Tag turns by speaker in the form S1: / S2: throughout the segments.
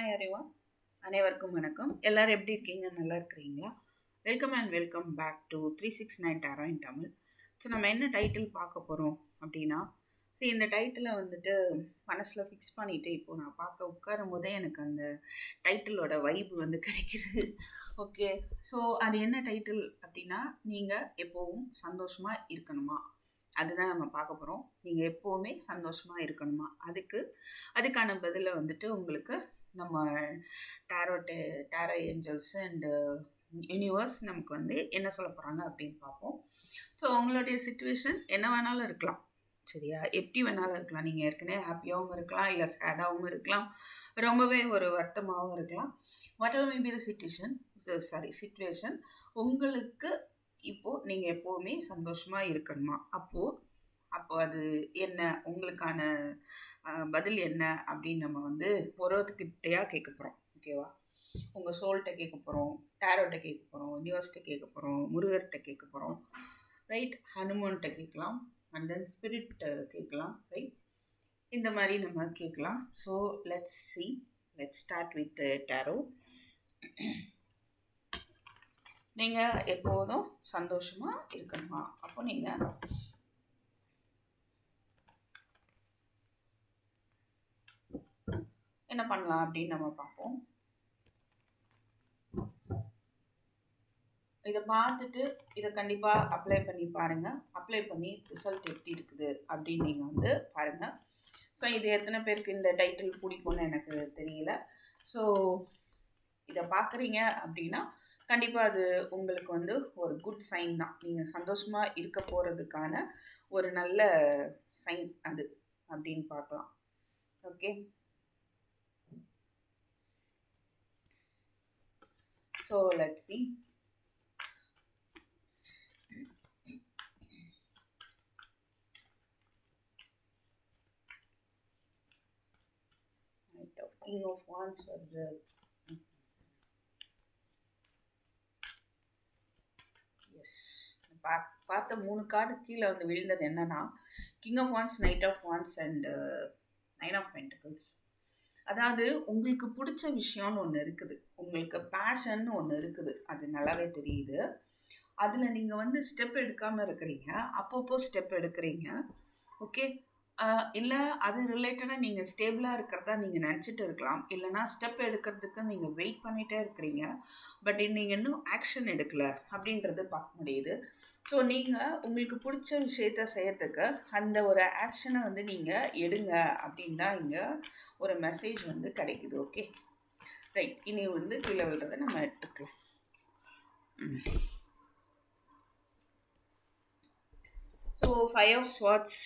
S1: Hi அறிவா அனைவருக்கும் வணக்கம். எல்லாரும் எப்படி இருக்கீங்க? நல்லா இருக்கிறீங்களா? Welcome and welcome back to three six nine tarot in Tamil so நம்ம என்ன டைட்டில் பார்க்க போகிறோம் அப்படின்னா ஸோ இந்த டைட்டிலை வந்துட்டு மனசில் ஃபிக்ஸ் பண்ணிவிட்டு இப்போது நான் பார்க்க உட்காரும் போதே எனக்கு அந்த டைட்டிலோட வைப்பு வந்து கிடைக்குது. ஓகே ஸோ அது என்ன டைட்டில் அப்படின்னா நீங்கள் எப்போவும் சந்தோஷமாக இருக்கணுமா? அதுதான் நம்ம பார்க்க போகிறோம் நீங்கள் எப்போவுமே சந்தோஷமாக இருக்கணுமா? அதுக்கு அதுக்கான பதிலை வந்துட்டு உங்களுக்கு நம்ம tarot day tarot angels and universe நமக்கு வந்து என்ன சொல்ல போகிறாங்க அப்படின்னு பார்ப்போம். ஸோ உங்களுடைய சுச்சுவேஷன் என்ன வேணாலும் இருக்கலாம். சரியா? எப்படி வேணாலும் இருக்கலாம். நீங்கள் ஏற்கனவே ஹாப்பியாகவும் இருக்கலாம் இல்லை சேடாகவும் இருக்கலாம் ரொம்பவே ஒரு வருத்தமாகவும் இருக்கலாம். Whatever maybe the situation sorry situation உங்களுக்கு இப்போது நீங்கள் எப்போவுமே சந்தோஷமாக இருக்கணுமா? அப்போது அப்போ அது என்ன? உங்களுக்கான பதில் என்ன? அப்படின்னு நம்ம வந்து ஒருவர்கிட்டையாக கேட்க போகிறோம் ஓகேவா உங்கள் சோல்கிட்ட கேட்க போகிறோம் டேரோட்ட கேட்க போகிறோம் யூனிவர்ஸ்கிட்ட கேட்க போகிறோம் முருகர்கிட்ட கேட்க போகிறோம் ரைட் ஹனுமான்கிட்ட கேட்கலாம். அண்ட் தென் ஸ்பிரிட் கேட்கலாம். ரைட் இந்த மாதிரி நம்ம கேட்கலாம். So let's see let's start with tarot நீங்கள் எப்போதும் சந்தோஷமாக இருக்கணுமா? அப்போ நீங்கள் என்ன பண்ணலாம் அப்படின்னு நம்ம பார்ப்போம். இதை பார்த்துட்டு இதை கண்டிப்பாக அப்ளை பண்ணி பாருங்கள் அப்ளை பண்ணி ரிசல்ட் எப்படி இருக்குது அப்படின்னு நீங்கள் வந்து பாருங்கள் ஸோ இது எத்தனை பேருக்கு இந்த டைட்டில் பிடிக்கும்னு எனக்கு தெரியல. ஸோ இதை பார்க்குறீங்க அப்படின்னா கண்டிப்பாக அது உங்களுக்கு வந்து ஒரு குட் சைன் தான். நீங்கள் சந்தோஷமாக இருக்க போகிறதுக்கான ஒரு நல்ல சைன் அது அப்படின்னு பார்க்கலாம். Okay so let see King of Wands வருது எஸ் பா பார்த்த மூணு கார்டு கீழே வந்து விழுந்தது என்னன்னா king of wands knight of wands and nine of pentacles அதாவது உங்களுக்கு பிடிச்ச விஷயம்னு ஒன்று இருக்குது. உங்களுக்கு பேஷன்னு ஒன்று இருக்குது. அது நல்லாவே தெரியுது. அதில் நீங்கள் வந்து ஸ்டெப் எடுக்காமல் இருக்கிறீங்க. அப்பப்போ ஸ்டெப் எடுக்கிறீங்க. ஓகே இல்லை அது ரிலேட்டடாக நீங்கள் ஸ்டேபிளாக இருக்கிறதா நீங்கள் நினச்சிட்டு இருக்கலாம். இல்லைனா ஸ்டெப் எடுக்கிறதுக்கு நீங்கள் வெயிட் பண்ணிகிட்டே இருக்கிறீங்க. பட் நீங்கள் இன்னும் ஆக்ஷன் எடுக்கலை அப்படின்றது பார்க்க முடியுது. ஸோ நீங்கள் உங்களுக்கு பிடிச்ச விஷயத்த செய்யறதுக்கு அந்த ஒரு ஆக்ஷனை வந்து நீங்கள் எடுங்க அப்படின் தான் இங்கே ஒரு மெசேஜ் வந்து கிடைக்குது ஓகே ரைட் இனி வந்து கீழே விழுறதை நம்ம எடுத்துக்கலாம். So five of swords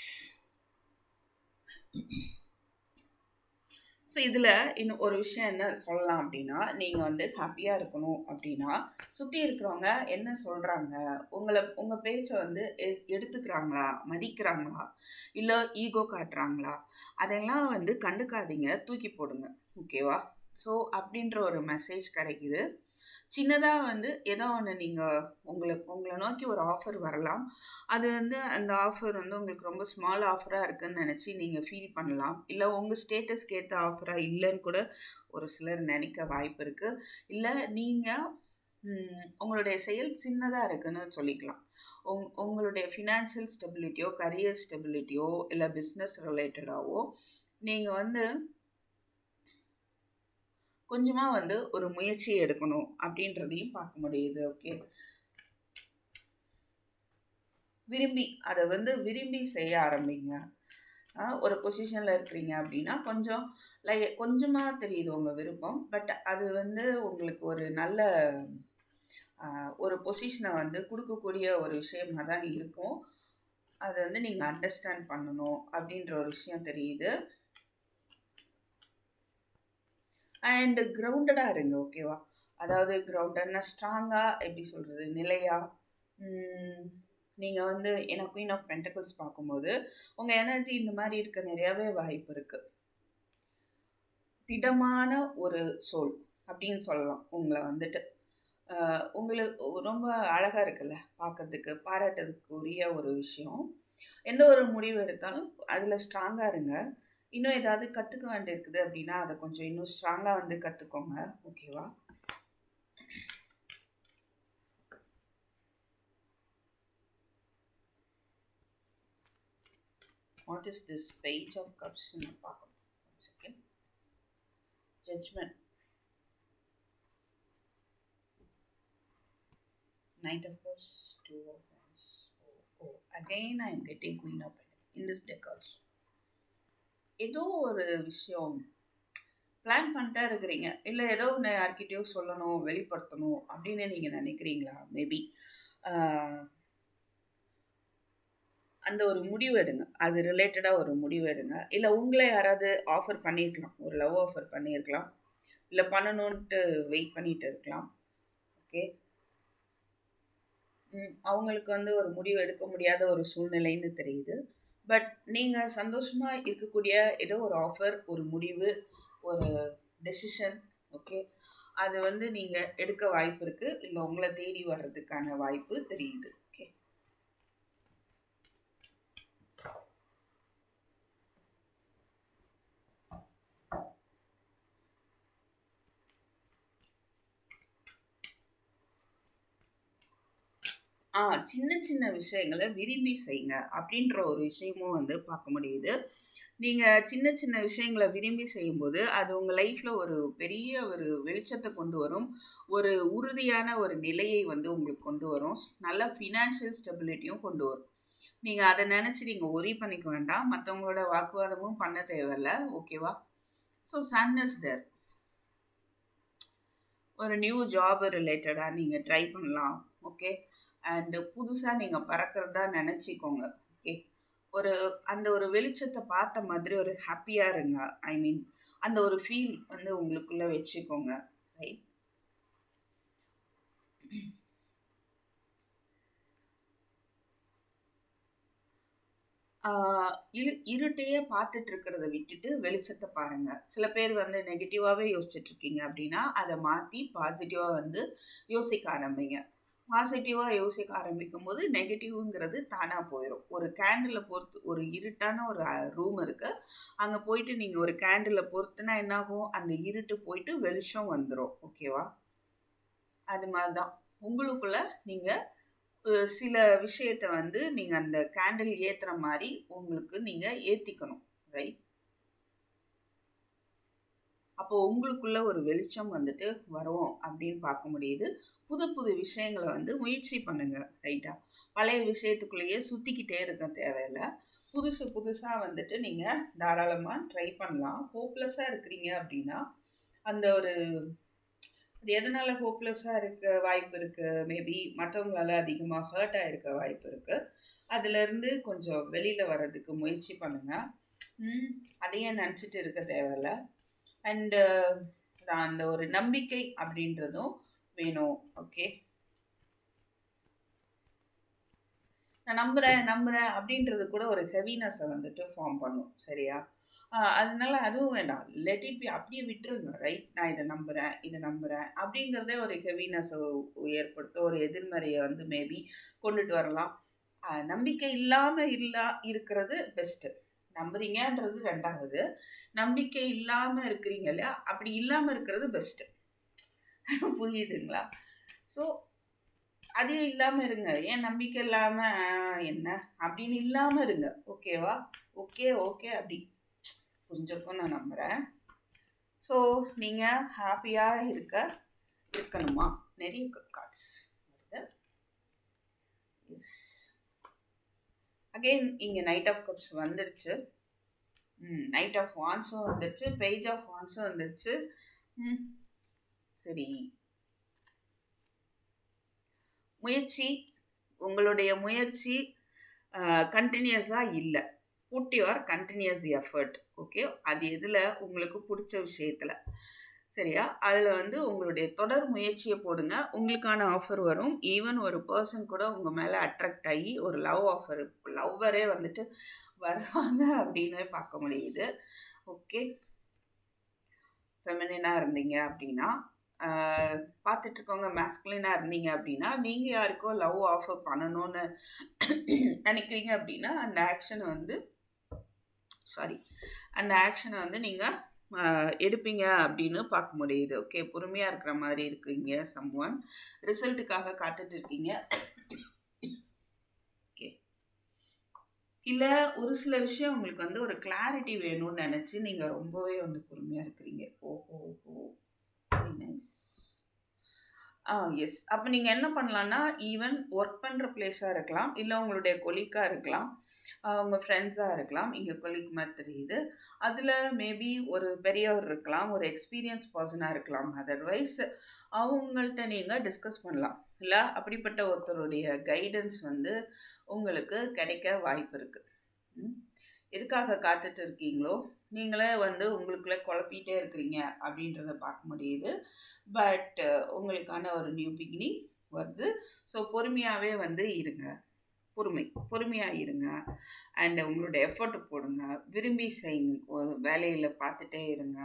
S1: so இதில் இன்னும் ஒரு விஷயம் என்ன சொல்லலாம் அப்படின்னா நீங்கள் வந்து ஹாப்பியாக இருக்கணும் அப்படின்னா சுற்றி இருக்கிறவங்க என்ன சொல்கிறாங்க உங்களை உங்கள் பேச்சை வந்து எடுத்துக்கிறாங்களா? மதிக்கிறாங்களா? இல்லை ஈகோ காட்டுறாங்களா? அதெல்லாம் வந்து கண்டுக்காதீங்க. தூக்கி போடுங்க. ஓகேவா ஸோ அப்படின்ற ஒரு மெசேஜ் கிடைக்குது. சின்னதாக வந்து ஏதோ ஒன்று நீங்கள் உங்களுக்கு உங்களை நோக்கி ஒரு ஆஃபர் வரலாம். அது வந்து அந்த ஆஃபர் வந்து உங்களுக்கு ரொம்ப ஸ்மால் ஆஃபராக இருக்குதுன்னு நினச்சி நீங்கள் ஃபீல் பண்ணலாம். இல்லை உங்கள் ஸ்டேட்டஸ்க்கு ஏற்ற ஆஃபராக இல்லைன்னு கூட ஒரு சிலர் நினைக்க வாய்ப்பு இருக்குது இல்லை நீங்கள் உங்களுடைய செயல் சின்னதாக இருக்குன்னு சொல்லிக்கலாம். உங் உங்களுடைய ஃபினான்ஷியல் ஸ்டெபிலிட்டியோ கரியர் ஸ்டெபிலிட்டியோ இல்லை பிஸ்னஸ் ரிலேட்டடாகவோ நீங்கள் வந்து கொஞ்சமாக வந்து ஒரு முயற்சி எடுக்கணும் அப்படின்றதையும் பார்க்க முடியுது ஓகே விரும்பி அதை வந்து விரும்பி செய்ய ஆரம்பிங்க. ஒரு பொசிஷனில் இருக்கிறீங்க அப்படின்னா கொஞ்சம் லை கொஞ்சமாக தெரியுது உங்கள் விருப்பம் பட் அது வந்து உங்களுக்கு ஒரு நல்ல ஒரு பொசிஷனை வந்து கொடுக்கக்கூடிய ஒரு விஷயமாக தான் இருக்கும். அதை வந்து நீங்கள் அண்டர்ஸ்டாண்ட் பண்ணணும் அப்படின்ற ஒரு விஷயம் தெரியுது. அண்டு கிரவுண்டடாக இருங்க ஓகேவா அதாவது கிரவுண்டட்னா ஸ்ட்ராங்காக எப்படி சொல்கிறது நிலையாக நீங்கள் வந்து ஏன்னா குயின் ஆஃப் பென்டக்கிள்ஸ் பார்க்கும்போது உங்கள் எனர்ஜி இந்த மாதிரி இருக்க நிறையாவே வாய்ப்பு இருக்குது திடமான ஒரு சோல் அப்படின்னு சொல்லலாம் உங்களை வந்துட்டு. உங்களுக்கு ரொம்ப அழகாக இருக்குல்ல பார்க்குறதுக்கு பாராட்டுறதுக்கு உரிய ஒரு விஷயம். எந்த ஒரு முடிவு எடுத்தாலும் அதில் ஸ்ட்ராங்காக இருங்க. இன்னும் ஏதாவது கற்றுக்க வேண்டியிருக்குது அப்படின்னா அதை கொஞ்சம் இன்னும் ஸ்ட்ராங்காக வந்து கற்றுக்கோங்க ஓகேவா what is this page of கப்ஸ்ன்னு பார்க்கணும் second judgement Knight of Cups, Two of Wands. Oh, oh, again I am getting Queen of Pentacles in this deck also. ஏதோ ஒரு விஷயம் பிளான் பண்ணிட்டா இருக்கிறீங்க இல்லை ஏதோ ஒன்று யார்கிட்டயோ சொல்லணும் வெளிப்படுத்தணும் அப்படின்னு நீங்கள் நினைக்கிறீங்களா? மேபி அந்த ஒரு முடிவு எடுங்க. அது ரிலேட்டடாக ஒரு முடிவு எடுங்க. இல்லை உங்களை யாராவது ஆஃபர் பண்ணியிருக்கலாம். ஒரு லவ் ஆஃபர் பண்ணியிருக்கலாம். இல்லை பண்ணணுன்ட்டு வெயிட் பண்ணிட்டு இருக்கலாம். ஓகே அவங்களுக்கு வந்து ஒரு முடிவு எடுக்க முடியாத ஒரு சூழ்நிலைன்னு தெரியுது. பட் நீங்கள் சந்தோஷமாக இருக்கக்கூடிய ஏதோ ஒரு ஆஃபர் ஒரு முடிவு ஒரு டெசிஷன் ஓகே அது வந்து நீங்கள் எடுக்க வாய்ப்பு இருக்குது இல்லை உங்களை தேடி வர்றதுக்கான வாய்ப்பு தெரியுது ஓகே ஆ சின்ன சின்ன விஷயங்களை விரும்பி செய்யுங்க அப்படின்ற ஒரு விஷயமும் வந்து பார்க்க முடியுது. நீங்கள் சின்ன சின்ன விஷயங்களை விரும்பி செய்யும்போது அது உங்கள் லைஃப்பில் ஒரு பெரிய ஒரு வெளிச்சத்தை கொண்டு வரும். ஒரு உறுதியான ஒரு நிலையை வந்து உங்களுக்கு கொண்டு வரும். நல்ல ஃபினான்ஷியல் ஸ்டெபிலிட்டியும் கொண்டு வரும். நீங்கள் அதை நினச்சி நீங்கள் ஒரி பண்ணிக்க வேண்டாம். மற்றவங்களோட வாக்குவாதமும் பண்ண தேவையில்ல. ஓகேவா ஸோ சன் இஸ் தேர் ஒரு நியூ ஜாப் ரிலேட்டடாக நீங்கள் ட்ரை பண்ணலாம். ஓகே அண்டு புதுசாக நீங்கள் பறக்கிறதா நினச்சிக்கோங்க. ஓகே ஒரு அந்த ஒரு வெளிச்சத்தை பார்த்த மாதிரி ஒரு ஹாப்பியாக இருங்க. ஐ மீன் அந்த ஒரு ஃபீல் வந்து உங்களுக்குள்ளே வச்சுக்கோங்க. ரைட் இரு இருட்டையே பார்த்துட்டு இருக்கிறத விட்டுட்டு வெளிச்சத்தை பாருங்க. சில பேர் வந்து நெகட்டிவாகவே யோசிச்சுட்டு இருக்கீங்க அப்படின்னா அதை மாற்றி பாசிட்டிவாக வந்து யோசிக்க ஆரம்பிங்க. பாசிட்டிவாக யோசிக்க ஆரம்பிக்கும் போது நெகட்டிவ்ங்கிறது தானாக போயிடும் ஒரு கேண்டிலை பொறுத்து ஒரு இருட்டான ஒரு ரூம் இருக்குது அங்கே போயிட்டு நீங்கள் ஒரு கேண்டில் பொறுத்துனா என்னாகும்? அந்த இருட்டு போயிட்டு வெளிச்சம் வந்துடும் ஓகேவா அது மாதிரி தான் உங்களுக்குள்ள நீங்கள் சில விஷயத்தை வந்து நீங்கள் அந்த கேண்டில் ஏற்றுற மாதிரி உங்களுக்கு நீங்கள் ஏற்றிக்கணும் ரைட் அப்போ உங்களுக்குள்ள ஒரு வெளிச்சம் வந்துட்டு வரும் அப்படின்னு பார்க்க முடியுது. புது புது விஷயங்களை வந்து முயற்சி பண்ணுங்க ரைட்டா பழைய விஷயத்துக்குள்ளேயே சுற்றிக்கிட்டே இருக்க தேவையில்லை. புதுசு புதுசாக வந்துட்டு நீங்கள் தாராளமாக ட்ரை பண்ணலாம். ஹோப்லெஸ்ஸாக இருக்கிறீங்க அப்படின்னா அந்த ஒரு அது எதனால் ஹோப்லெஸ்ஸாக இருக்க வாய்ப்பு இருக்குது மேபி மற்றவங்களால அதிகமாக ஹர்ட் ஆகிருக்க வாய்ப்பு இருக்குது அதுலேருந்து கொஞ்சம் வெளியில் வர்றதுக்கு முயற்சி பண்ணுங்கள் அதையே நினச்சிட்டு இருக்க தேவையில்ல. அண்டு uh, அந்த ஒரு நம்பிக்கை அப்படின்றதும் வேணும். ஓகே நான் நம்புகிறேன் நம்புகிறேன் அப்படின்றது கூட ஒரு ஹெவினஸை வந்துட்டு ஃபார்ம் பண்ணும். சரியா? அதனால அதுவும் வேண்டாம். லெட் இட் பி அப்படியே விட்டுருங்க ரைட் நான் இதை நம்புகிறேன் இதை நம்புகிறேன் அப்படிங்கிறதே ஒரு ஹெவினஸை ஏற்படுத்த ஒரு எதிர்மறையை வந்து மேபி கொண்டுட்டு வரலாம். நம்பிக்கை இல்லாமல் இல்லா இருக்கிறது பெஸ்ட்டு நம்புறீங்கன்றது ரெண்டாவது. நம்பிக்கை இல்லாமல் இருக்கிறீங்க இல்லையா? அப்படி இல்லாமல் இருக்கிறது பெஸ்ட்டு புரியுதுங்களா? ஸோ அது இல்லாமல் இருங்க. ஏன் நம்பிக்கை இல்லாமல் என்ன? அப்படின்னு இல்லாமல் இருங்க. ஓகேவா ஓகே ஓகே அப்படி. புரிஞ்சிருக்கும் நான் நம்புகிறேன் ஸோ நீங்கள் ஹாப்பியாக இருக்க இருக்கணுமா? நிறைய கார்ட்ஸ் எஸ் அகெயின் இங்கே நைட் ஆஃப் கப்ஸ் வந்துடுச்சு. நைட் ஆஃப் வான்ஸும் வந்துடுச்சு. பேஜ் ஆஃப் வான்ஸும் வந்துடுச்சு. சரி. முயற்சி உங்களுடைய முயற்சி கண்டினியூஸாக இல்லை. Put your continuous effort okay அது எதில்? உங்களுக்கு பிடிச்ச விஷயத்தில். சரியா? அதில் வந்து உங்களுடைய தொடர் முயற்சியை போடுங்க. உங்களுக்கான ஆஃபர் வரும். ஈவன் ஒரு பர்சன் கூட உங்கள் மேலே அட்ராக்ட் ஆகி ஒரு லவ் ஆஃபர் லவ்வரே வந்துட்டு வருவாங்க அப்படின்னு பார்க்க முடியுது. ஓகே ஃபெமினாக இருந்தீங்க அப்படின்னா பார்த்துட்டு இருக்கவங்க மேஸ்குலினாக இருந்தீங்க அப்படின்னா நீங்கள் யாருக்கோ லவ் ஆஃபர் பண்ணணும்னு நினைக்கிறீங்க அப்படின்னா அந்த ஆக்ஷனை வந்து சாரி அந்த ஆக்ஷனை வந்து நீங்கள் எடுப்பீங்க அப்படின்னு பார்க்க முடியுது. ஓகே பொறுமையாக இருக்கிற மாதிரி இருக்கீங்க சம் ஒன் ரிசல்ட்டுக்காக காத்துட்டு இருக்கீங்க. ஓகே. இல்லை ஒரு சில விஷயம் உங்களுக்கு வந்து ஒரு கிளாரிட்டி வேணும்னு நினச்சி நீங்கள் ரொம்பவே வந்து பொறுமையாக இருக்கிறீங்க. ஓஹோ ஓஹோ. வெரி நைஸ் ஆ எஸ் அப்போ நீங்கள் என்ன பண்ணலான்னா ஈவன் ஒர்க் பண்ணுற பிளேஸாக இருக்கலாம் இல்லை உங்களுடைய கொலிக்காக இருக்கலாம். உங்கள் ஃப்ரெண்ட்ஸாக இருக்கலாம். இங்கே கொலீக் மாதிரி தெரியுது. அதில் மேபி ஒரு பெரியவர் இருக்கலாம். ஒரு எக்ஸ்பீரியன்ஸ் பர்சனாக இருக்கலாம். அதர்வைஸ் அவங்கள்ட்ட நீங்கள் டிஸ்கஸ் பண்ணலாம். இல்லை? அப்படிப்பட்ட ஒருத்தருடைய கைடன்ஸ் வந்து உங்களுக்கு கிடைக்க வாய்ப்பு இருக்குது எதுக்காக காத்துட்டு இருக்கீங்களோ? நீங்களே வந்து உங்களுக்குள்ளே குழப்பிகிட்டே இருக்கிறீங்க அப்படின்றத பார்க்க முடியுது. பட் உங்களுக்கான ஒரு நியூ பிகினிங் வருது. ஸோ பொறுமையாகவே வந்து இருங்க. பொறுமை பொறுமையாக இருங்க அண்ட் உங்களோட எஃபர்ட் போடுங்க. விரும்பி செய்யுங்க ஒரு வேலையில் பார்த்துட்டே இருங்க.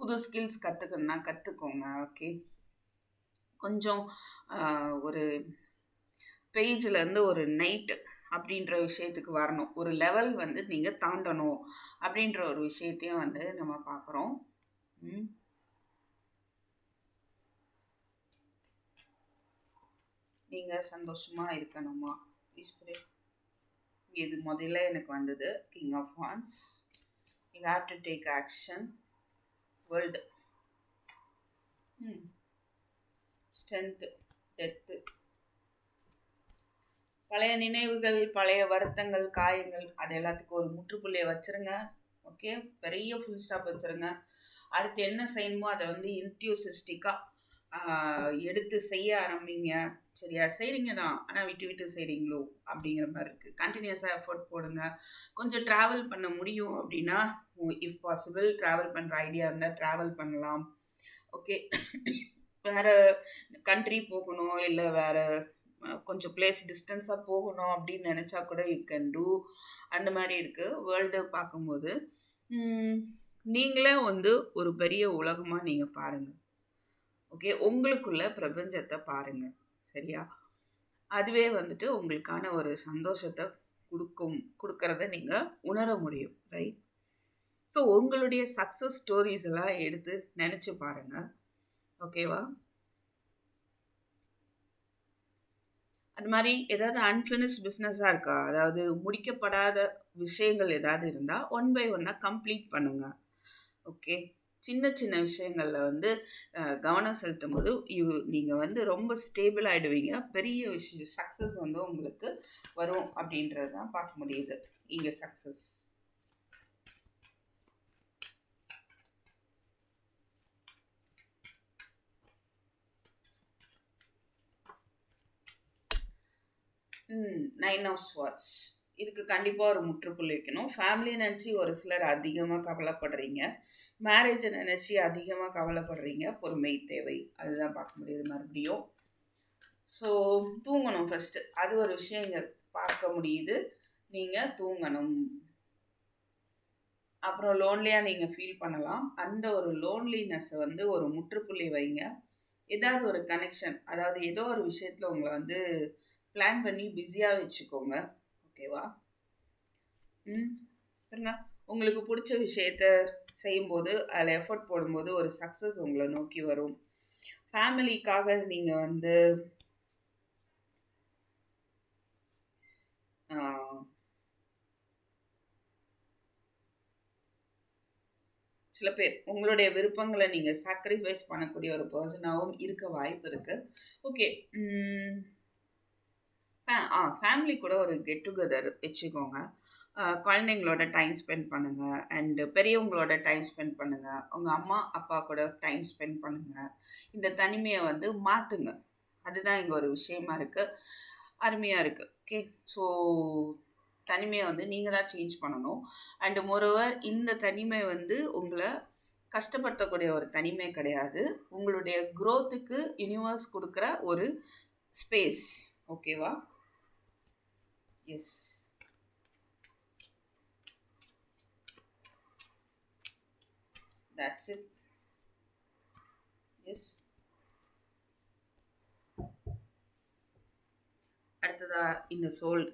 S1: புது ஸ்கில்ஸ் கற்றுக்கணுன்னா கற்றுக்கோங்க ஓகே கொஞ்சம் ஒரு பேஜ்லேருந்து ஒரு நைட்டு அப்படின்ற விஷயத்துக்கு வரணும். ஒரு லெவல் வந்து நீங்கள் தாண்டணும் அப்படின்ற ஒரு விஷயத்தையும் வந்து நம்ம பார்க்குறோம். நீங்கள் சந்தோஷமாக இருக்கணுமா? இது முதல்ல எனக்கு வந்தது? King of wands you have to take action world strength death பழைய நினைவுகள் பழைய வருத்தங்கள் காயங்கள் அது எல்லாத்துக்கும் ஒரு முற்றுப்புள்ளியை வச்சுருங்க. ஓகே பெரிய ஃபுல் ஸ்டாப் வச்சுருங்க. அடுத்து என்ன செய்யணுமோ அதை வந்து இன்ட்யூசிஸ்டிக்காக எடுத்து செய்ய ஆரம்பிங்க. சரியா? செய்கிறீங்க தான். ஆனால் விட்டு விட்டு செய்கிறீங்களோ அப்படிங்கிற மாதிரி இருக்குது கண்டினியூஸாக எஃபர்ட் போடுங்க. கொஞ்சம் ட்ராவல் பண்ண முடியும் அப்படின்னா இஃப் பாசிபிள் ட்ராவல் பண்ணுற ஐடியா இருந்தால் ட்ராவல் பண்ணலாம். ஓகே வேறு கண்ட்ரி போகணும் இல்லை வேறு கொஞ்சம் பிளேஸ் டிஸ்டன்ஸாக போகணும் அப்படின்னு நினச்சா கூட யூ கேன் டூ அந்த மாதிரி இருக்குது வேர்ல்டு பார்க்கும்போது நீங்களே வந்து ஒரு பெரிய உலகமாக நீங்கள் பாருங்கள் ஓகே உங்களுக்குள்ள பிரபஞ்சத்தை பாருங்கள் சரியா? அதுவே வந்துட்டு உங்களுக்கான ஒரு சந்தோஷத்தை கொடுக்கும் கொடுக்கறத நீங்கள் உணர முடியும் ரைட் ஸோ உங்களுடைய சக்ஸஸ் ஸ்டோரிஸ் எல்லாம் எடுத்து நினச்சி பாருங்கள் ஓகேவா அது மாதிரி ஏதாவது அன்ஃபினிஷ் பிஸ்னஸாக இருக்கா? அதாவது முடிக்கப்படாத விஷயங்கள் ஏதாவது இருந்தால் ஒன் பை ஒன்னாக கம்ப்ளீட் பண்ணுங்கள் ஓகே சின்ன சின்ன விஷயங்களில் வந்து கவனம் செலுத்தும் போது இவ் நீங்கள் வந்து ரொம்ப ஸ்டேபிள் ஆகிடுவீங்க பெரிய விஷயம் சக்ஸஸ் வந்து உங்களுக்கு வரும் அப்படின்றது தான் பார்க்க முடியுது. இங்கே சக்ஸஸ் நைன் ஆஃப் ஸ்வாட்ச் இதுக்கு கண்டிப்பாக ஒரு முற்றுப்புள்ளி வைக்கணும். ஃபேமிலியை நினச்சி ஒரு சிலர் அதிகமாக கவலைப்படுறீங்க. மேரேஜை நினச்சி அதிகமாக கவலைப்படுறீங்க. பொறுமை தேவை அதுதான் பார்க்க முடியுது மறுபடியும். ஸோ தூங்கணும் ஃபஸ்ட்டு அது ஒரு விஷயம் இங்கே பார்க்க முடியுது. நீங்கள் தூங்கணும். அப்புறம் லோன்லியாக நீங்கள் ஃபீல் பண்ணலாம். அந்த ஒரு லோன்லினஸ்ஸை வந்து ஒரு முற்றுப்புள்ளி வைங்க. ஏதாவது ஒரு கனெக்ஷன் அதாவது ஏதோ ஒரு விஷயத்தில் உங்களை வந்து பிளான் பண்ணி பிஸியாக வச்சுக்கோங்க. ஓகேவா? ம் பாருங்க உங்களுக்கு பிடிச்ச விஷயத்த செய்யும்போது அதில் எஃபர்ட் போடும்போது ஒரு சக்ஸஸ் உங்களை நோக்கி வரும். ஃபேமிலிக்காக நீங்கள் வந்து சில பேர் உங்களுடைய விருப்பங்களை நீங்கள் சாக்ரிஃபைஸ் பண்ணக்கூடிய ஒரு பர்சனாகவும் இருக்க வாய்ப்பு இருக்குது ஓகே ஆ ஃபேமிலி கூட ஒரு கெட் டுகெதர் வச்சுக்கோங்க. குழந்தைங்களோட டைம் ஸ்பெண்ட் பண்ணுங்கள் அண்டு பெரியவங்களோட டைம் ஸ்பெண்ட் பண்ணுங்கள் உங்கள் அம்மா அப்பா கூட டைம் ஸ்பெண்ட் பண்ணுங்கள் இந்த தனிமையை வந்து மாற்றுங்க அதுதான் இங்கே ஒரு விஷயமா இருக்குது அருமையாக இருக்குது ஓகே ஸோ தனிமையை வந்து நீங்கள் தான் சேஞ்ச் பண்ணணும். அண்டு மொரோவர் இந்த தனிமை வந்து உங்களை கஷ்டப்படுத்தக்கூடிய ஒரு தனிமை கிடையாது. உங்களுடைய க்ரோத்துக்கு யூனிவர்ஸ் கொடுக்குற ஒரு ஸ்பேஸ் ஓகேவா Yes. that's it. எஸ் அடுத்ததா இந்த சோல்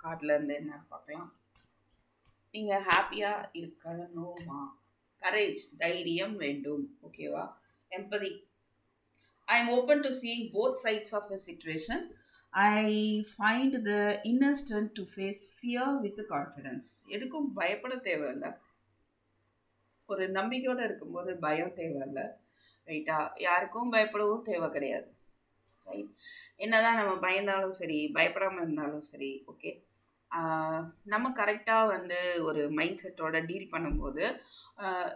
S1: கார்டில் இருந்து என்ன பார்க்கலாம் நீங்கள் ஹாப்பியாக இருக்கணுமா? கரேஜ் தைரியம் வேண்டும். ஓகேவா empathy I am open to seeing both sides of a situation I find the inner strength to face fear with confidence எதுக்கும் பயப்பட தேவையில்லை. ஒரு நம்பிக்கையோடு இருக்கும்போது பயம் தேவையில்லை. ரைட்டா யாருக்கும் பயப்படவும் தேவை கிடையாது. ரைட் என்னதான் நம்ம பயந்தாலும் சரி பயப்படாமல் இருந்தாலும் சரி ஓகே நம்ம கரெக்டாக வந்து ஒரு மைண்ட் செட்டோட டீல் பண்ணும்போது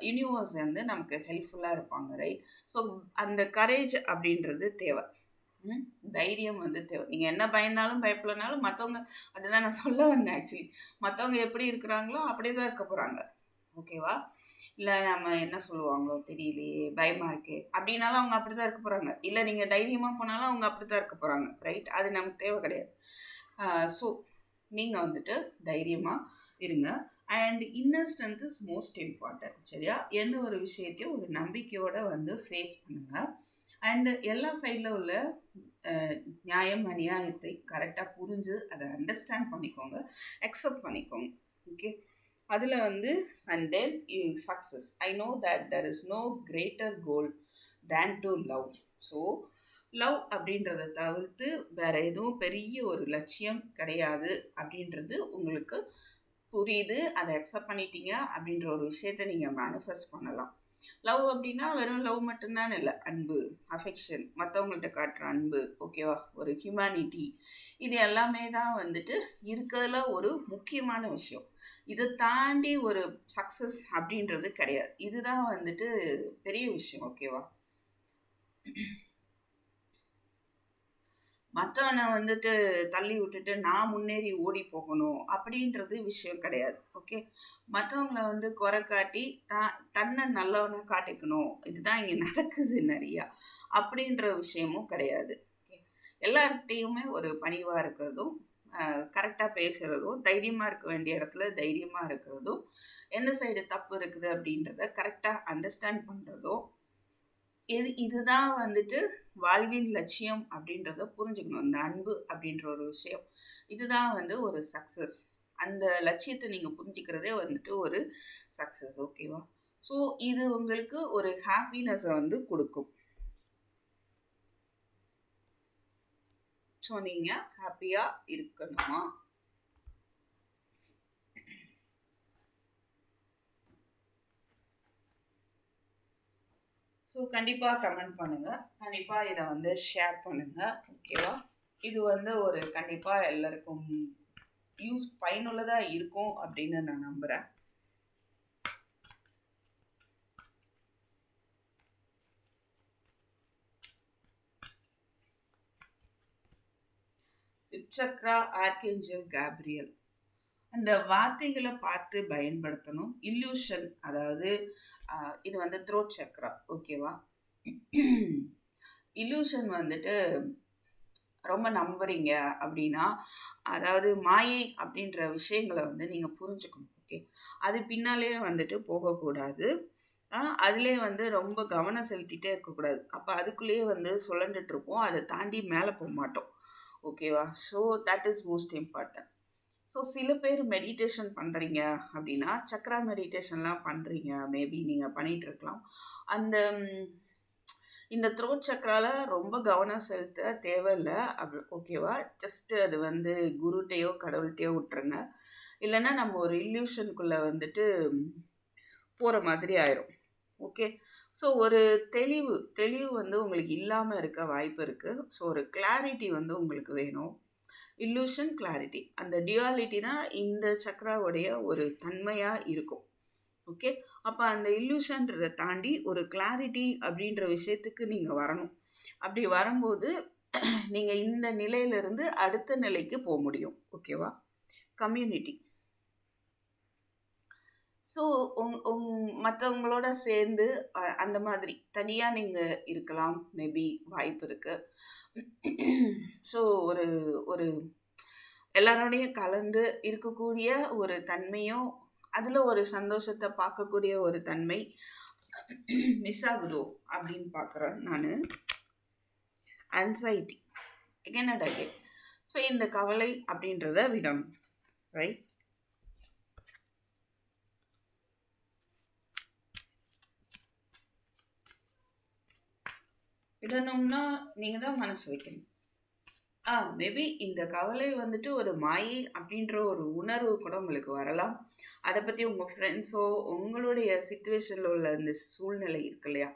S1: யூனிவர்ஸ் வந்து நமக்கு ஹெல்ப்ஃபுல்லாக இருப்பாங்க ரைட் ஸோ அந்த கரேஜ் அப்படின்றது தேவை. தைரியம் வந்து தேவை. நீங்கள் என்ன பயந்தாலும் பயப்படனாலும் மற்றவங்க அதுதான் நான் சொல்ல வந்தேன் ஆக்சுவலி மற்றவங்க எப்படி இருக்கிறாங்களோ அப்படியே தான் இருக்க போகிறாங்க ஓகேவா இல்லை நம்ம என்ன சொல்லுவாங்களோ தெரியலையே பயமாக இருக்குது அப்படின்னாலும் அவங்க அப்படி தான் இருக்க போகிறாங்க இல்லை நீங்கள் தைரியமாக போனாலும் அவங்க அப்படி தான் இருக்க போகிறாங்க ரைட் அது நமக்கு தேவை கிடையாது. ஸோ நீங்கள் வந்துட்டு தைரியமாக இருங்க. And inner strength is most important சரியா? எந்த ஒரு விஷயத்தையும் ஒரு நம்பிக்கையோடு வந்து ஃபேஸ் பண்ணுங்கள் அண்டு எல்லா சைடில் உள்ள நியாயம் அநியாயத்தை கரெக்டாக புரிஞ்சு அதை அண்டர்ஸ்டாண்ட் பண்ணிக்கோங்க அக்செப்ட் பண்ணிக்கோங்க. ஓகே அதில் வந்து and then success I know that there is no greater goal than to love so love அப்படின்றத தவிர்த்து வேறு எதுவும் பெரிய ஒரு லட்சியம் கிடையாது அப்படின்றது உங்களுக்கு புரியுது. அதை அக்செப்ட் பண்ணிட்டீங்க அப்படின்ற ஒரு விஷயத்த நீங்கள் மேனிஃபெஸ்ட் பண்ணலாம். லவ் அப்படின்னா வெறும் லவ் மட்டும்தான் இல்லை அன்பு அஃபெக்ஷன் மற்றவங்கள்ட்ட காட்டுற அன்பு ஓகேவா ஒரு ஹியூமனிட்டி இது எல்லாமே தான் வந்துட்டு இருக்கிறதுல ஒரு முக்கியமான விஷயம். இதை தாண்டி ஒரு சக்ஸஸ் அப்படின்றது கிடையாது. இதுதான் வந்துட்டு பெரிய விஷயம் ஓகேவா மற்றவனை வந்துட்டு தள்ளி விட்டுட்டு நான் முன்னேறி ஓடி போகணும் அப்படின்றது விஷயம் கிடையாது ஓகே மற்றவங்கள வந்து குறை காட்டி தான் தன்னை நல்லவனை காட்டிக்கணும். இதுதான் இங்கே நடக்குது நிறையா அப்படின்ற விஷயமும் கிடையாது எல்லார்கிட்டையுமே ஒரு பணிவாக இருக்கிறதும் கரெக்டாக பேசுகிறதும் தைரியமாக இருக்க வேண்டிய இடத்துல தைரியமாக இருக்கிறதும் எந்த சைடு தப்பு இருக்குது அப்படின்றத கரெக்டாக அண்டர்ஸ்டாண்ட் பண்ணுறதும் இது இதுதான் வந்துட்டு வாழ்வின் லட்சியம் அப்படின்றத புரிஞ்சுக்கணும். இந்த அன்பு அப்படின்ற ஒரு விஷயம். இதுதான் வந்து ஒரு சக்ஸஸ் அந்த லட்சியத்தை நீங்கள் புரிஞ்சுக்கிறதே வந்துட்டு ஒரு சக்ஸஸ் ஓகேவா ஸோ இது உங்களுக்கு ஒரு ஹாப்பினஸை வந்து கொடுக்கும். ஸோ நீங்கள் ஹாப்பியாக இருக்கணுமா? ஸோ கண்டிப்பாக கமெண்ட் பண்ணுங்கள் கண்டிப்பாக இதை வந்து ஷேர் பண்ணுங்கள் ஓகேவா இது வந்து ஒரு கண்டிப்பாக எல்லாருக்கும் யூஸ் பயனுள்ளதாக இருக்கும் அப்படின்னு நான் நம்புகிறேன் சக்ரா ஆர்கேஞ்சல் கேப்ரியல். அந்த வார்த்தைகளை பார்த்து பயன்படுத்தணும். இல்யூஷன் அதாவது இது வந்து த்ரோட் சக்ரா ஓகேவா இல்யூஷன் வந்துட்டு ரொம்ப நம்புறீங்க அப்படின்னா அதாவது மாயை அப்படின்ற விஷயங்களை வந்து நீங்கள் புரிஞ்சுக்கணும் ஓகே அது பின்னாலே வந்துட்டு போகக்கூடாது. அதுலேயே வந்து ரொம்ப கவனம் செலுத்திட்டே இருக்கக்கூடாது. அப்போ அதுக்குள்ளேயே வந்து சுழண்டுட்டு இருப்போம். அதை தாண்டி மேலே போக மாட்டோம் ஓகேவா so that is most important so சில பேர் மெடிடேஷன் பண்ணுறீங்க அப்படின்னா சக்ரா மெடிடேஷன்லாம் பண்ணுறீங்க மேபி நீங்கள் பண்ணிகிட்டு இருக்கலாம் அந்த இந்த த்ரோட் சக்ரால ரொம்ப கவனம் செலுத்த தேவையில்லை. அப் ஓகேவா ஜஸ்ட்டு அது வந்து குருட்டையோ கடவுள்கிட்டையோ விட்டுருங்க. இல்லைன்னா நம்ம ஒரு இல்யூஷனுக்குள்ளே வந்துட்டு போகிற மாதிரி ஆயிரும். ஓகே ஸோ ஒரு தெளிவு தெளிவு வந்து உங்களுக்கு இல்லாமல் இருக்க வாய்ப்பு இருக்குது ஸோ ஒரு கிளாரிட்டி வந்து உங்களுக்கு வேணும். இல்லூஷன் கிளாரிட்டி அந்த டியாலிட்டி தான் இந்த சக்ராவுடைய ஒரு தன்மையாக இருக்கும். ஓகே அப்போ அந்த இல்லூஷன்றதை தாண்டி ஒரு கிளாரிட்டி அப்படின்ற விஷயத்துக்கு நீங்கள் வரணும். அப்படி வரும்போது நீங்கள் இந்த நிலையிலிருந்து அடுத்த நிலைக்கு போக முடியும். ஓகேவா கம்யூனிட்டி ஸோ உங் உங் மற்றவங்களோட சேர்ந்து அந்த மாதிரி. தனியாக நீங்கள் இருக்கலாம். மேபி வாய்ப்பு இருக்குது ஸோ ஒரு ஒரு எல்லாரோடையும் கலந்து இருக்கக்கூடிய ஒரு தன்மையும் அதில் ஒரு சந்தோஷத்தை பார்க்கக்கூடிய ஒரு தன்மை மிஸ் ஆகுதோ அப்படின்னு பார்க்குறேன் நான். Anxiety again at again so இந்த கவலை அப்படின்றத விடணும் ரைட் விடணும்னா நீங்கள் தான் மனசு வைக்கணும். ஆ மேபி இந்த கவலை வந்துட்டு ஒரு மாயை அப்படின்ற ஒரு உணர்வு கூட உங்களுக்கு வரலாம். அதை பற்றி உங்கள் ஃப்ரெண்ட்ஸோ உங்களுடைய சுச்சுவேஷனில் உள்ள இந்த சூழ்நிலை இருக்கு இல்லையா?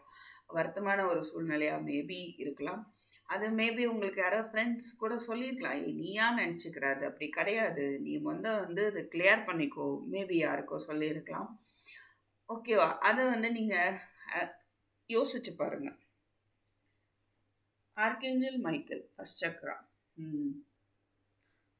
S1: வருத்தமான ஒரு சூழ்நிலையாக மேபி இருக்கலாம். அது மேபி உங்களுக்கு யாரோ ஃப்ரெண்ட்ஸ் கூட சொல்லியிருக்கலாம் "ஏய், நீயா நினச்சிக்கிறாது அப்படி கிடையாது. நீ வந்து வந்து அதை கிளியர் பண்ணிக்கோ. மேபி யாருக்கோ சொல்லியிருக்கலாம் ஓகேவா? அதை வந்து நீங்கள் யோசிச்சு பாருங்கள் ஆர்கேஞ்சல் மைக்கேல் ஃபஸ்ட் சக்ரா ம்.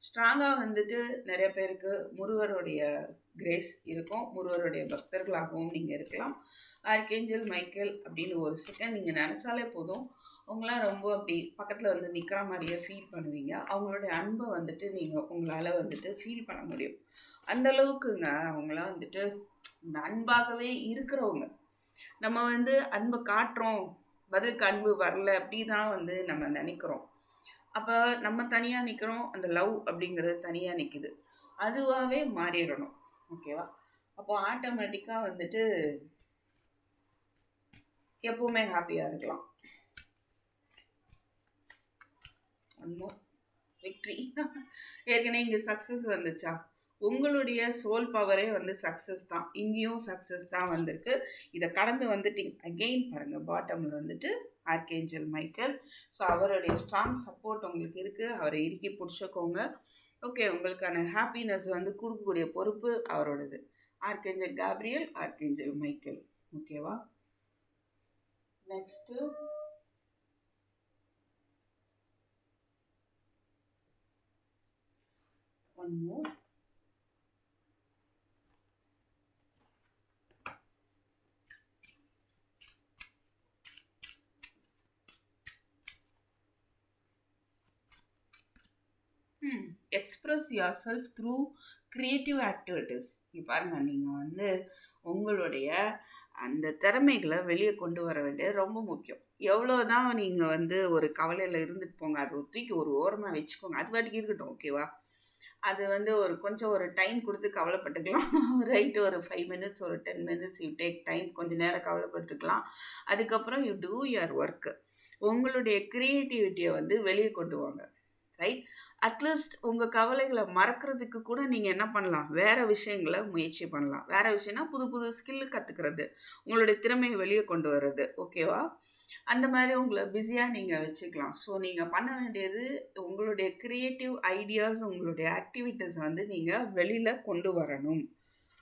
S1: ஸ்ட்ராங்காக வந்துட்டு நிறைய பேருக்கு முருகருடைய கிரேஸ் இருக்கும். முருகருடைய பக்தர்களாகவும் நீங்கள் இருக்கலாம். ஆர்கேஞ்சல் மைக்கேல் அப்படின்னு ஒரு செகண்ட் நீங்கள் நினச்சாலே போதும். அவங்களாம் ரொம்ப அப்படி பக்கத்தில் வந்து நிற்கிற மாதிரியே ஃபீல் பண்ணுவீங்க. அவங்களுடைய அன்பை வந்துட்டு நீங்கள் உங்களால் வந்துட்டு ஃபீல் பண்ண முடியும். அந்தளவுக்குங்க அவங்களாம் வந்துட்டு இந்த அன்பாகவே இருக்கிறவங்க. நம்ம வந்து அன்பை காட்டுறோம். பதிலுக்கு அன்பு வரல அப்படி தான் வந்து நம்ம நினைக்கிறோம். அப்போ நம்ம தனியாக நிற்கிறோம் அந்த லவ் அப்படிங்கிறது தனியாக நிற்கிது அதுவாகவே மாறிடணும். ஓகேவா? அப்போ ஆட்டோமேட்டிக்காக வந்துட்டு எப்பவுமே ஹாப்பியாக இருக்கலாம். ஒன்மோர் விக்ட்ரி ஏற்கனவே இங்கே சக்ஸஸ் வந்துச்சா? உங்களுடைய சோல் பவரே வந்து சக்ஸஸ் தான். இங்கேயும் சக்ஸஸ் தான் வந்திருக்கு. இதை கடந்து வந்துட்டீங்க. அகெயின் பாருங்கள் பாட்டமில் வந்துட்டு ஆர்கேஞ்சல் மைக்கேல் ஸோ அவருடைய ஸ்ட்ராங் சப்போர்ட் உங்களுக்கு இருக்குது அவரை இறுக்கி பிடிச்சிக்கோங்க. ஓகே உங்களுக்கான ஹாப்பினஸ் வந்து கொடுக்கக்கூடிய பொறுப்பு அவரோடது. ஆர்கேஞ்சல் காப்ரியல் ஆர்கேஞ்சல் மைக்கேல் ஓகேவா next one more express yourself through creative activities இப்போ பாருங்க நீங்கள் வந்து உங்களுடைய அந்த திறமைகளை வெளியே கொண்டு வர வேண்டியது ரொம்ப முக்கியம். எவ்வளோ தான் நீங்கள் வந்து ஒரு கவலையில் இருந்துட்டு போங்க அதை தூக்கி ஒரு ஓரமாக வச்சுக்கோங்க. அது வாட்டிக்கு இருக்கட்டும் ஓகேவா அது வந்து ஒரு கொஞ்சம் ஒரு டைம் கொடுத்து கவலைப்பட்டுக்கலாம். ரைட் ஒரு ஃபைவ் மினிட்ஸ் ஒரு ten minutes you take time கொஞ்சம் நேரம் கவலைப்பட்டுக்கலாம். அதுக்கப்புறம் யூ டூ யுவர் ஒர்க்கு உங்களுடைய க்ரியேட்டிவிட்டியை வந்து வெளியே கொண்டு வாங்க. ரைட் அட்லீஸ்ட் உங்கள் கவலைகளை மறக்கிறதுக்கு கூட நீங்கள் என்ன பண்ணலாம்? வேறு விஷயங்களை முயற்சி பண்ணலாம். வேறு விஷயம்னா புது புது ஸ்கில்லு கற்றுக்கிறது உங்களுடைய திறமையை வெளியே கொண்டு வர்றது. ஓகேவா அந்த மாதிரி உங்களை பிஸியாக நீங்கள் வச்சுக்கலாம். ஸோ நீங்கள் பண்ண வேண்டியது உங்களுடைய க்ரியேட்டிவ் ஐடியாஸ் உங்களுடைய ஆக்டிவிட்டீஸ் வந்து நீங்கள் வெளியில் கொண்டு வரணும்.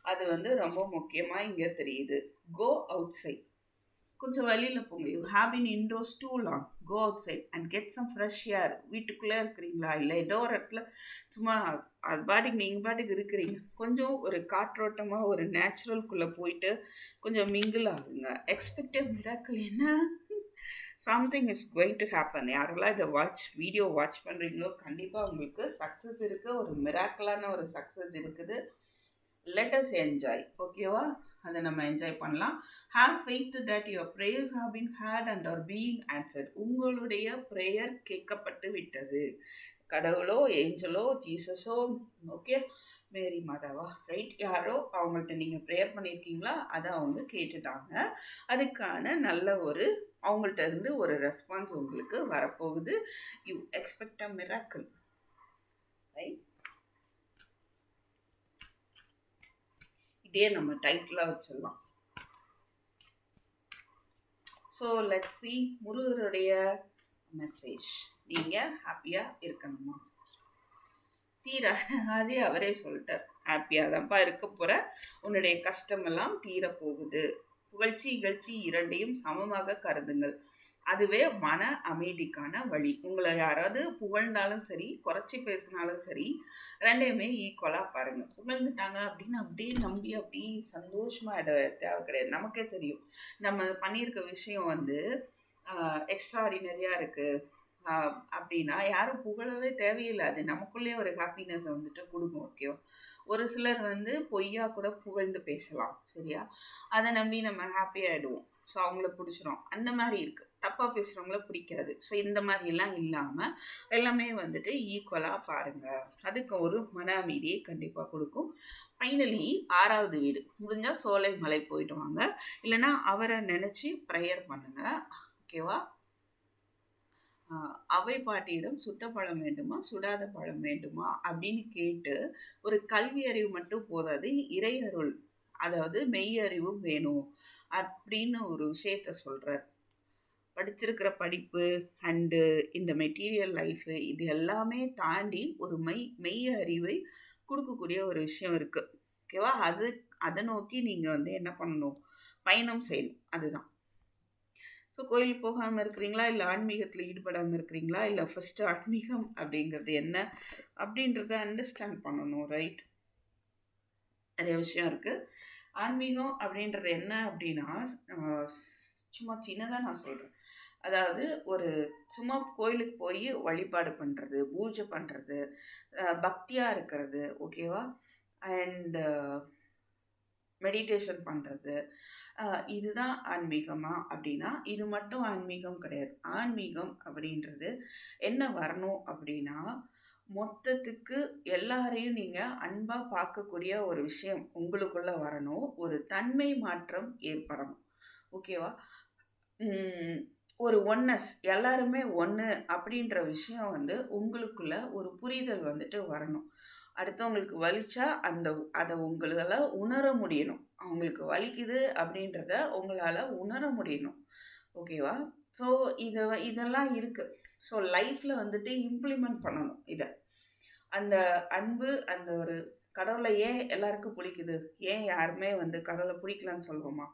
S1: அது வந்து ரொம்ப முக்கியமாக இங்கே தெரியுது. கோ அவுட் சைட் கொஞ்சம் வெளியில் போங்க. You have in indoors too long go outside and get some fresh air வீட்டுக்குள்ளே இருக்கிறீங்களா? இல்லை ஏதோ ஒரு இடத்துல சும்மா அது பாட்டுக்கு நீங்கள் பாட்டுக்கு இருக்கிறீங்க. கொஞ்சம் ஒரு காற்றோட்டமாக ஒரு நேச்சுரல்குள்ளே போயிட்டு கொஞ்சம் மிங்கிள் ஆகுங்க. எக்ஸ்பெக்டட் மிராக்கள் என்ன? Something is going to happen யாரெல்லாம் இதை வாட்ச் வீடியோ வாட்ச் பண்ணுறீங்களோ கண்டிப்பாக உங்களுக்கு சக்ஸஸ் இருக்குது ஒரு மிராக்கலான ஒரு சக்ஸஸ் இருக்குது. லெட்டஸ் என்ஜாய் ஓகேவா அதை நம்ம என்ஜாய் பண்ணலாம். Have faith that your prayers have heard and are being answered உங்களுடைய ப்ரேயர் கேட்கப்பட்டு விட்டது. கடவுளோ ஏஞ்சலோ ஜீசஸோ ஓகே மேரி மாதாவா ரைட் யாரோ அவங்கள்ட்ட நீங்கள் ப்ரேயர் பண்ணியிருக்கீங்களா அதை அவங்க கேட்டுட்டாங்க. அதுக்கான நல்ல ஒரு அவங்கள்ட்ட இருந்து ஒரு ரெஸ்பான்ஸ் உங்களுக்கு வரப்போகுது. You expect a miracle right இதே நம்ம டைட்டிலாக வச்சிடலாம். ஸோ லெட் சி முருகருடைய மெசேஜ் நீங்கள் ஹாப்பியாக இருக்கணுமா? தீர அதே அவரே சொல்லிட்டார். ஹாப்பியாக தான்ப்பா இருக்க போகிற உன்னுடைய கஷ்டமெல்லாம் தீரப்போகுது. போகுது புகழ்ச்சி இகழ்ச்சி இரண்டையும் சமமாக கருதுங்கள். அதுவே மன அமைதிக்கான வழி. உங்களை யாராவது புகழ்ந்தாலும் சரி குறைச்சி பேசினாலும் சரி ரெண்டையுமே ஈக்குவலாக பாருங்கள் புகழ்ந்துட்டாங்க அப்படின்னு அப்படியே நம்பி அப்படியே சந்தோஷமாக இட தேவை கிடையாது. நமக்கே தெரியும். நம்ம பண்ணியிருக்க விஷயம் வந்து எக்ஸ்ட்ராடினரியாக இருக்குது அப்படின்னா யாரும் புகழவே தேவையில்லை. அது நமக்குள்ளே ஒரு ஹாப்பினஸை வந்துட்டு கொடுக்கும் ஓகேவா ஒரு சிலர் வந்து பொய்யா கூட புகழ்ந்து பேசலாம் சரியா? அதை நம்பி நம்ம ஹாப்பியாகிடுவோம் ஸோ அவங்கள பிடிச்சிரும். அந்த மாதிரி இருக்குது தப்பாக பேசுகிறவங்கள பிடிக்காது. ஸோ இந்த மாதிரிலாம் இல்லாமல் எல்லாமே வந்துட்டு ஈக்குவலாக பாருங்கள் அதுக்கு ஒரு மன அமைதியை கண்டிப்பாக கொடுக்கும். ஃபைனலி ஆறாவது வீடு. முடிஞ்சால் சோலை மலை போயிட்டு வாங்க. இல்லைன்னா அவரை நினச்சி ப்ரேயர் பண்ணுங்கள் ஓகேவா அவை பாட்டியிடம் சுட்ட பழம் வேண்டுமா சுடாத பழம் வேண்டுமா அப்படின்னு கேட்டு ஒரு கல்வி அறிவு மட்டும் போதாது இறை அருள் அதாவது மெய் அறிவும் வேணும் அப்படின்னு ஒரு விஷயத்த சொல்கிறார் படிச்சிருக்கிற படிப்பு அண்டு இந்த மெட்டீரியல் லைஃபு இது எல்லாமே தாண்டி ஒரு மெய் மெய் அறிவை கொடுக்கக்கூடிய ஒரு விஷயம் இருக்குது ஓகேவா அது அதை நோக்கி நீங்கள் வந்து என்ன பண்ணணும்? பயணம் செய்யணும். அதுதான். ஸோ கோயில் போகாமல் இருக்கிறீங்களா? இல்லை ஆன்மீகத்தில் ஈடுபடாமல் இருக்கிறீங்களா? இல்லை ஃபஸ்ட்டு ஆன்மீகம் அப்படிங்கிறது என்ன? அப்படின்றத அண்டர்ஸ்டாண்ட் பண்ணணும் ரைட் நிறைய விஷயம் இருக்குது ஆன்மீகம் அப்படின்றது என்ன அப்படின்னா சும்மா சின்னதாக நான் சொல்கிறேன் அதாவது ஒரு சும்மா கோயிலுக்கு போய் வழிபாடு பண்ணுறது பூஜை பண்ணுறது பக்தியாக இருக்கிறது ஓகேவா அண்டு மெடிடேஷன் பண்ணுறது இதுதான் ஆன்மீகமா? அப்படின்னா இது மட்டும் ஆன்மீகம் கிடையாது. ஆன்மீகம் அப்படின்றது என்ன வரணும் அப்படின்னா மொத்தத்துக்கு எல்லாரையும் நீங்கள் அன்பாக பார்க்கக்கூடிய ஒரு விஷயம் உங்களுக்குள்ள வரணும். ஒரு தன்மை மாற்றம் ஏற்படணும். ஓகேவா? ஒரு ஒன்னஸ் எல்லாருமே ஒன்று அப்படின்ற விஷயம் வந்து உங்களுக்குள்ள ஒரு புரிதல் வந்துட்டு வரணும். அடுத்தவங்களுக்கு வலிச்சா அந்த அதை உங்களால் உணர முடியணும். அவங்களுக்கு வலிக்குது அப்படின்றத உங்களால் உணர முடியணும். ஓகேவா ஸோ இதை இதெல்லாம் இருக்குது ஸோ லைஃப்பில் வந்துட்டு இம்ப்ளிமெண்ட் பண்ணணும் இதை. அந்த அன்பு அந்த ஒரு கடவுளை ஏன் எல்லாருக்கும் பிடிக்குது ஏன் யாருமே வந்து கடவுளை பிடிக்கலன்னு சொல்லுவோமா?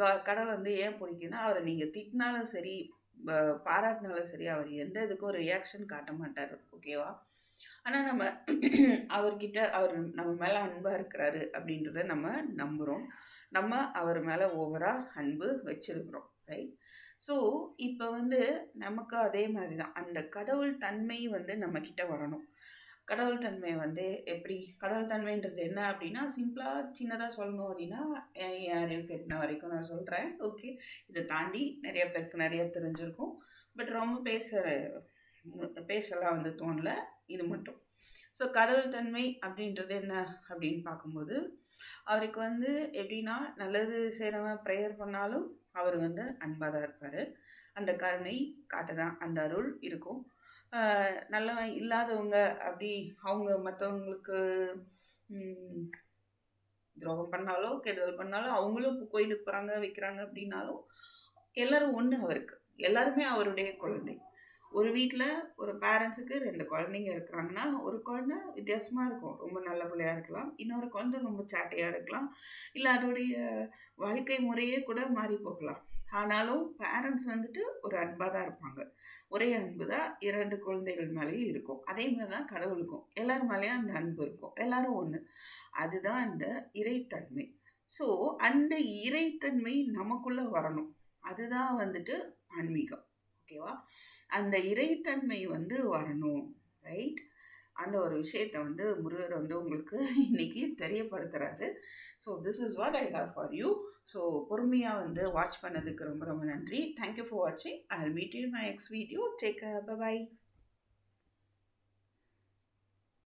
S1: க கடவுள் வந்து ஏன் பிடிக்குதுன்னா அவரை நீங்கள் திட்டினாலும் சரி பாராட்டினாலும் சரி அவர் எந்த இதுக்கும் ரியாக்ஷன் காட்ட மாட்டார். ஓகேவா ஆனால் நம்ம அவர்கிட்ட அவர் நம்ம மேலே அன்பாக இருக்கிறாரு அப்படின்றத நம்ம நம்புகிறோம் நம்ம அவர் மேலே ஓவராக அன்பு வச்சிருக்கிறோம் ரைட் ஸோ இப்போ வந்து நமக்கு அதே மாதிரி தான் அந்த கடவுள் தன்மை வந்து நம்மக்கிட்ட வரணும். கடவுள் தன்மை வந்து எப்படி? கடவுள் தன்மைன்றது என்ன அப்படின்னா சிம்பிளாக சின்னதாக சொல்லணும் அப்படின்னா என் அறிவு கெட்டின வரைக்கும் நான் சொல்கிறேன் ஓகே இதை தாண்டி நிறைய பேருக்கு நிறைய தெரிஞ்சிருக்கும். பட் ரொம்ப பேச பேசலாம் வந்து தோணல. இது மட்டும். ஸோ கடவுள் தன்மை அப்படின்றது என்ன அப்படின்னு பார்க்கும்போது அவருக்கு வந்து எப்படின்னா நல்லது செய்கிறவன் ப்ரேயர் பண்ணாலும் அவர் வந்து அன்பாக தான் இருப்பார். அந்த கருணை காட்ட தான் அந்த அருள் இருக்கும். நல்லவன் இல்லாதவங்க அப்படி அவங்க மற்றவங்களுக்கு துரோகம் பண்ணாலோ கெடுதல் பண்ணாலும் அவங்களும் இப்போ கோயிலுக்கு போகிறாங்க வைக்கிறாங்க அப்படின்னாலும் எல்லாரும் ஒன்று அவருக்கு. எல்லாருமே அவருடைய குழந்தை. ஒரு வீட்டில் ஒரு பேரண்ட்ஸுக்கு ரெண்டு குழந்தைங்க இருக்கிறாங்கன்னா ஒரு குழந்தை வித்தியாசமாக இருக்கும். ரொம்ப நல்ல பிள்ளையாக இருக்கலாம். இன்னொரு குழந்தை ரொம்ப சாட்டையாக இருக்கலாம். இல்லை அதோடைய வாழ்க்கை முறையே கூட மாறி போகலாம். ஆனாலும் பேரண்ட்ஸ் வந்துட்டு ஒரு அன்பாக தான் இருப்பாங்க. ஒரே அன்பு தான் இரண்டு குழந்தைகள் மேலேயும் இருக்கும். அதே மாதிரி தான் கடவுளுக்கும். எல்லார் மேலேயும் அந்த அன்பு இருக்கும். எல்லாரும் ஒன்று அதுதான் அந்த இறைத்தன்மை. ஸோ அந்த இறைத்தன்மை நமக்குள்ளே வரணும். அதுதான் வந்துட்டு ஆன்மீகம். ஓகேவா அந்த இறைத்தன்மை வந்து வரணும் ரைட் அந்த ஒரு விஷயத்தை வந்து முருகர் வந்து உங்களுக்கு இன்னைக்கு தெரியப்படுத்துறாரு. So this is what I have for you so பொறுமையாக வந்து வாட்ச் பண்ணதுக்கு ரொம்ப ரொம்ப நன்றி. தேங்க்யூ ஃபார் வாட்சிங் I meet you my ex video take bye